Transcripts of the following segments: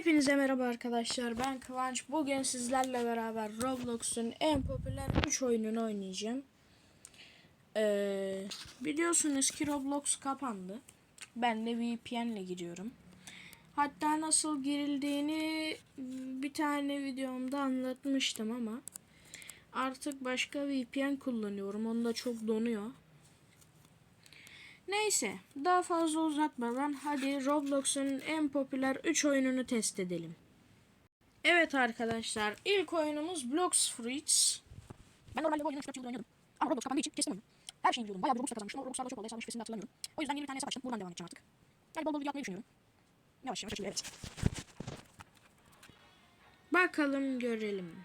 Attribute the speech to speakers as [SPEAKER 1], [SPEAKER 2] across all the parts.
[SPEAKER 1] Hepinize merhaba arkadaşlar. Ben Kıvanç. Bugün sizlerle beraber Roblox'un en popüler 3 oyununu oynayacağım. Ee, biliyorsunuz ki Roblox kapandı. Ben de VPN ile giriyorum. Hatta nasıl girildiğini bir tane videomda anlatmıştım ama artık başka VPN kullanıyorum. Onda çok donuyor. Neyse daha fazla uzatmadan hadi Roblox'un en popüler 3 oyununu test edelim. Evet arkadaşlar ilk oyunumuz Blox Fruits. Ben normalde bu oyunu 3-4 yıldır oynuyordum. Ama Roblox kapandığı için kestim oyunu. Her şeyi biliyordum. Bayağı bir Roblox'ta kazanmıştım. O Roblox'larda çok oldu. Hesabın şifresini hatırlamıyorum. O yüzden yeni bir tane hesap açtım. Buradan devam edeceğim artık. Yani bol bol yapmayı düşünüyorum. Yavaş yavaş açılıyor evet. Bakalım görelim.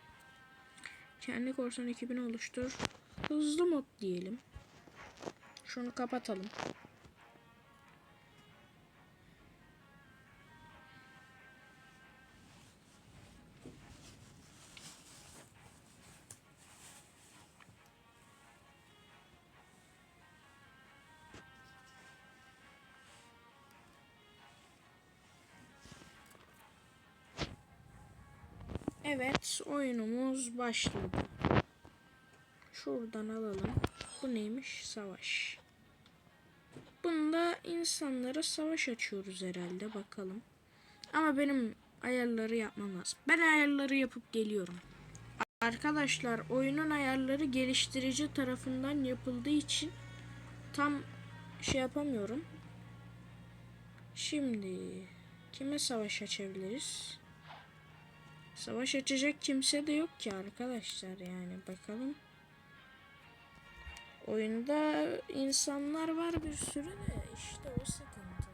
[SPEAKER 1] Kendi korsan ekibini oluştur. Hızlı mod diyelim. Şunu kapatalım. Evet, oyunumuz başladı. Şuradan alalım. Bu neymiş? Savaş. Bunda insanlara savaş açıyoruz herhalde. Bakalım. Ama benim ayarları yapmam lazım. Ben ayarları yapıp geliyorum. Arkadaşlar oyunun ayarları geliştirici tarafından yapıldığı için tam şey yapamıyorum. Şimdi kime savaş açabiliriz? Savaş açacak kimse de yok ki arkadaşlar yani bakalım. Oyunda insanlar var bir sürü de işte o sıkıntı.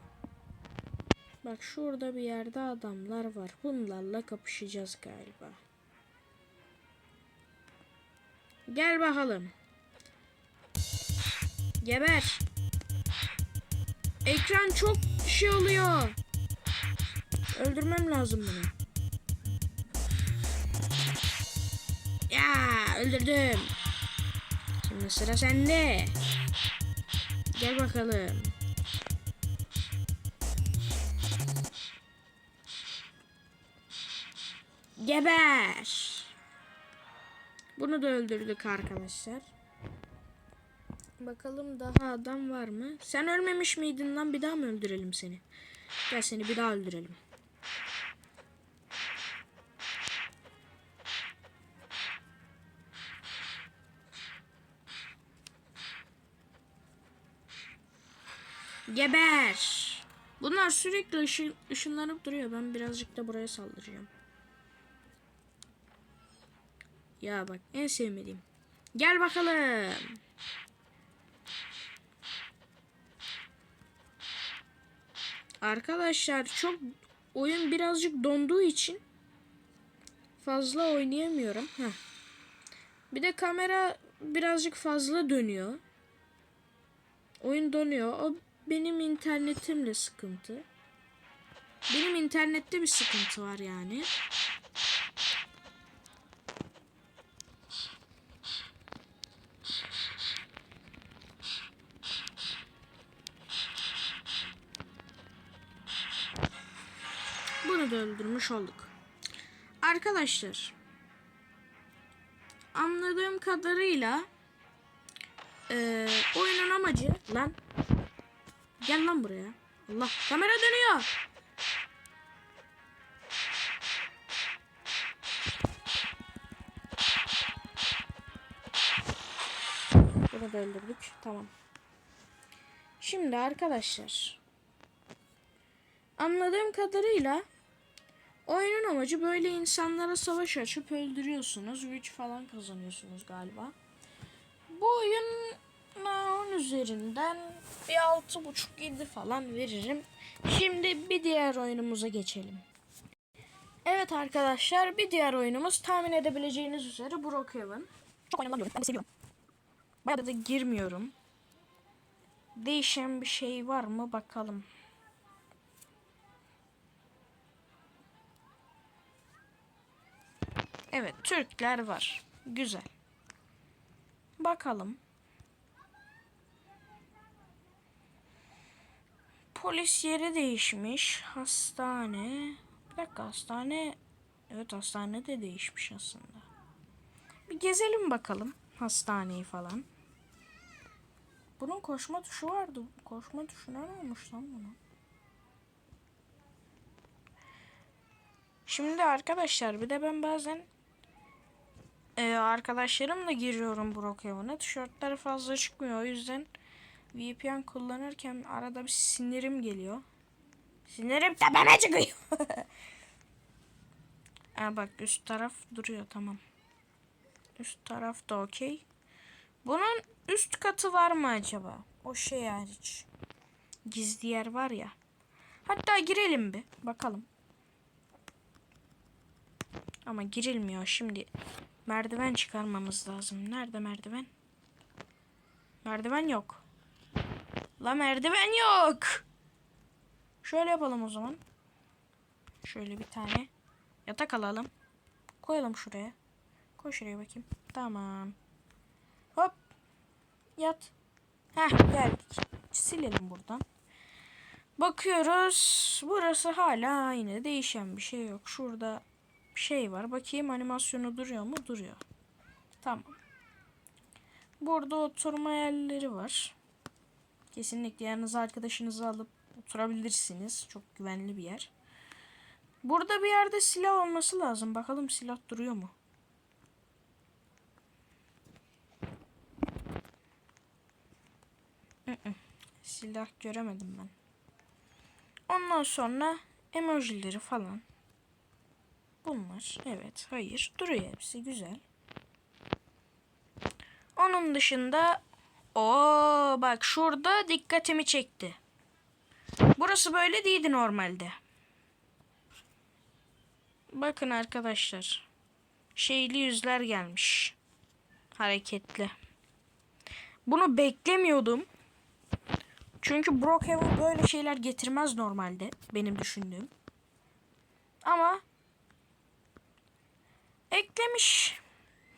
[SPEAKER 1] Bak şurada bir yerde adamlar var. Bunlarla kapışacağız galiba. Gel bakalım. Geber. Ekran çok şey oluyor. Öldürmem lazım bunu. Ya öldürdüm. Şimdi sıra sende. Gel bakalım. Geber. Bunu da öldürdük arkadaşlar. Bakalım daha adam var mı? Sen ölmemiş miydin lan? Bir daha mı öldürelim seni? Gel seni bir daha öldürelim. Geber. Bunlar sürekli ışın, ışınlanıp duruyor. Ben birazcık da buraya saldıracağım. Ya bak en sevmediğim. Gel bakalım. Arkadaşlar çok oyun birazcık donduğu için fazla oynayamıyorum. Heh. Bir de kamera birazcık fazla dönüyor. Oyun donuyor. O benim internetimle sıkıntı. Benim internette bir sıkıntı var yani. Bunu da öldürmüş olduk. Arkadaşlar anladığım kadarıyla e, oyunun amacı lan gel lan buraya. Allah kamera dönüyor. Bunu da öldürdük. Tamam. Şimdi arkadaşlar anladığım kadarıyla oyunun amacı böyle insanlara savaş açıp öldürüyorsunuz. Güç falan kazanıyorsunuz galiba. Bu oyun 10 üzerinden bir 6.5-7 falan veririm. Şimdi bir diğer oyunumuza geçelim. Evet arkadaşlar bir diğer oyunumuz tahmin edebileceğiniz üzere Brookhaven. Çok oyun. Ben de seviyorum. Bayağı da girmiyorum. Değişen bir şey var mı bakalım. Evet Türkler var. Güzel. Bakalım. Polis yeri değişmiş. Hastane. Bir dakika hastane... Evet hastane de değişmiş aslında. Bir gezelim bakalım hastaneyi falan. Bunun koşma tuşu vardı. Koşma tuşuna ne olmuş lan bunun? Şimdi arkadaşlar bir de ben bazen e, arkadaşlarımla giriyorum Brookhaven'a. Tişörtleri fazla çıkmıyor. O yüzden VPN kullanırken arada bir sinirim geliyor. Sinirim tepeme çıkıyor. Aa, bak üst taraf duruyor tamam. Üst taraf da okey. Bunun üst katı var mı acaba? O şey hariç. Gizli yer var ya. Hatta girelim bir bakalım. Ama girilmiyor şimdi. Merdiven çıkarmamız lazım. Nerede merdiven? Merdiven yok. La merdiven yok. Şöyle yapalım o zaman. Şöyle bir tane yatak alalım. Koyalım şuraya. Koy şuraya bakayım. Tamam. Hop. Yat. Heh geldik. Silelim buradan. Bakıyoruz. Burası hala aynı. Değişen bir şey yok. Şurada bir şey var. Bakayım animasyonu duruyor mu? Duruyor. Tamam. Burada oturma yerleri var. Kesinlikle yanınıza arkadaşınızı alıp oturabilirsiniz. Çok güvenli bir yer. Burada bir yerde silah olması lazım. Bakalım silah duruyor mu? Silah göremedim ben. Ondan sonra emojileri falan. Bunlar evet hayır duruyor hepsi güzel. Onun dışında o bak şurada dikkatimi çekti. Burası böyle değildi normalde. Bakın arkadaşlar. Şeyli yüzler gelmiş. Hareketli. Bunu beklemiyordum. Çünkü Brookhaven böyle şeyler getirmez normalde. Benim düşündüğüm. Ama eklemiş.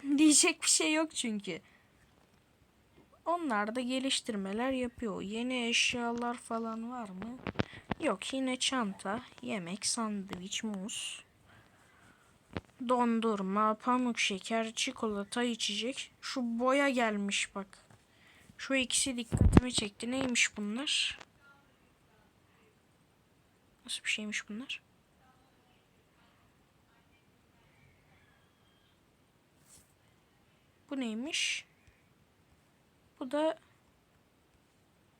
[SPEAKER 1] Diyecek bir şey yok çünkü. Onlar da geliştirmeler yapıyor. Yeni eşyalar falan var mı? Yok yine çanta, yemek, sandviç, muz, dondurma, pamuk şeker, çikolata, içecek. Şu boya gelmiş bak. Şu ikisi dikkatimi çekti. Neymiş bunlar? Nasıl bir şeymiş bunlar? Bu neymiş? Bu da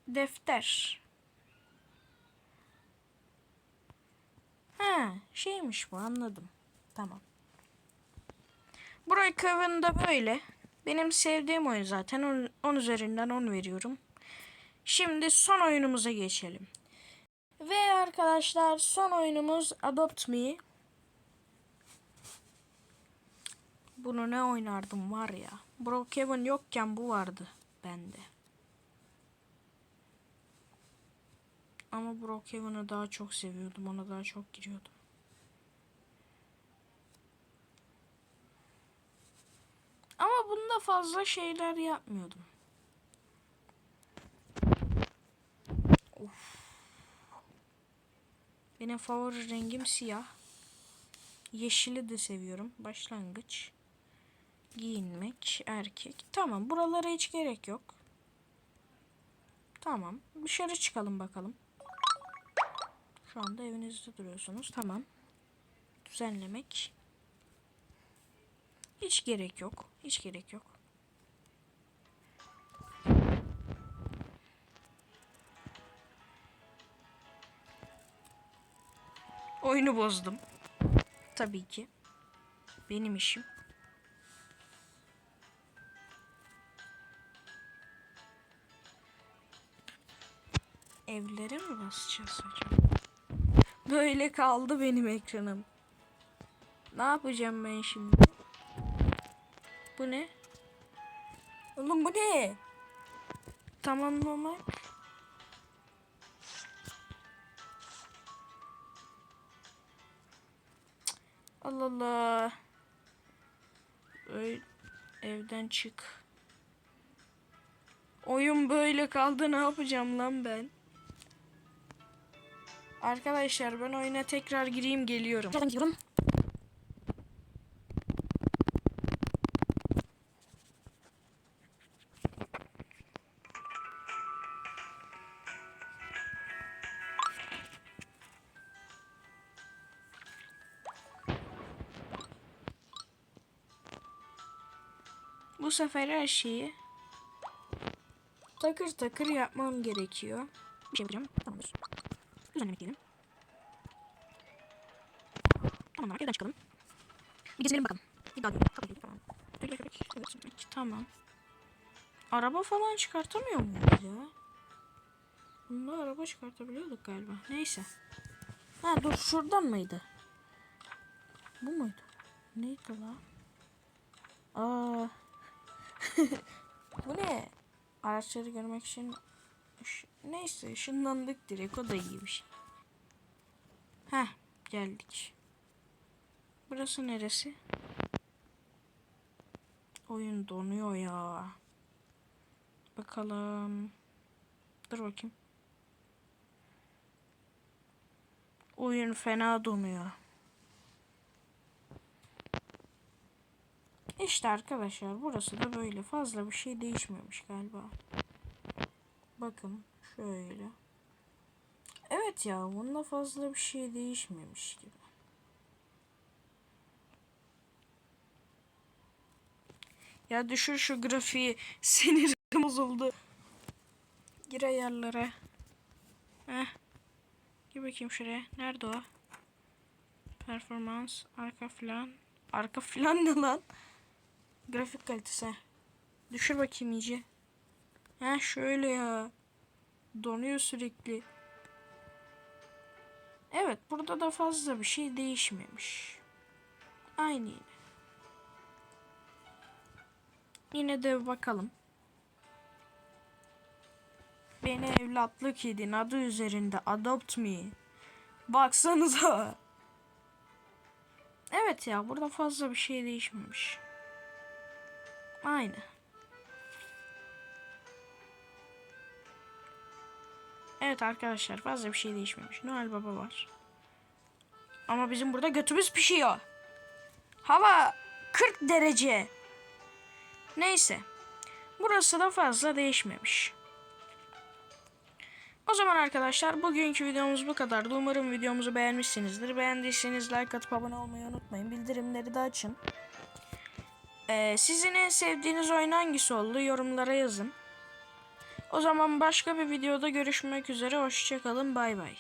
[SPEAKER 1] defter. Ha, şeymiş bu anladım. Tamam. Burayı da böyle. Benim sevdiğim oyun zaten. 10 üzerinden 10 veriyorum. Şimdi son oyunumuza geçelim. Ve arkadaşlar son oyunumuz Adopt Me. Bunu ne oynardım var ya. Brookhaven yokken bu vardı bende. Ama Brookhaven'ı daha çok seviyordum. Ona daha çok giriyordum. Ama bunda fazla şeyler yapmıyordum. Of. Benim favori rengim siyah. Yeşili de seviyorum. Başlangıç. Giyinmek. Erkek. Tamam. Buralara hiç gerek yok. Tamam. Dışarı çıkalım bakalım. Şu anda evinizde duruyorsunuz. Tamam. Düzenlemek. Hiç gerek yok. Hiç gerek yok. Oyunu bozdum. Tabii ki. Benim işim. Evlere mi basacağız acaba? Böyle kaldı benim ekranım. Ne yapacağım ben şimdi? Bu ne? Oğlum bu ne? Tamamlamak. Allah Allah. Öyle evden çık. Oyun böyle kaldı ne yapacağım lan ben? Arkadaşlar ben oyuna tekrar gireyim geliyorum. Gidiyorum. Bu sefer her şeyi takır takır yapmam gerekiyor. Bir şey yapacağım. Tamamdır. Düzenlemek diyelim. Tamam evden çıkalım. Bir gezelim bakalım. Bir daha gidelim. Kapıyı tamam. Tamam. Araba falan çıkartamıyor muyuz ya? Bunda araba çıkartabiliyorduk galiba. Neyse. Ha dur şuradan mıydı? Bu muydu? Neydi la? Aa. Bu ne? Araçları görmek için neyse ışınlandık direkt o da iyiymiş. Heh geldik. Burası neresi? Oyun donuyor ya. Bakalım. Dur bakayım. Oyun fena donuyor. İşte arkadaşlar burası da böyle fazla bir şey değişmemiş galiba. Bakın şöyle. Evet ya bunda fazla bir şey değişmemiş gibi. Ya düşür şu grafiği. Sinirim bozuldu. Gir ayarlara. Heh. Gir bakayım şuraya. Nerede o? Performans. Arka falan. Arka falan ne lan? Grafik kalitesi. Düşür bakayım iyice. Ha şöyle ya. Donuyor sürekli. Evet burada da fazla bir şey değişmemiş. Aynı yine. Yine de bakalım. Beni evlatlık edin adı üzerinde adopt me. Baksanıza. Evet ya burada fazla bir şey değişmemiş. Aynı. Evet arkadaşlar fazla bir şey değişmemiş. Noel Baba var. Ama bizim burada götümüz pişiyor. Hava 40 derece. Neyse. Burası da fazla değişmemiş. O zaman arkadaşlar bugünkü videomuz bu kadardı. Umarım videomuzu beğenmişsinizdir. Beğendiyseniz like atıp abone olmayı unutmayın. Bildirimleri de açın. Ee, sizin en sevdiğiniz oyun hangisi oldu? Yorumlara yazın. O zaman başka bir videoda görüşmek üzere. Hoşçakalın. Bay bay.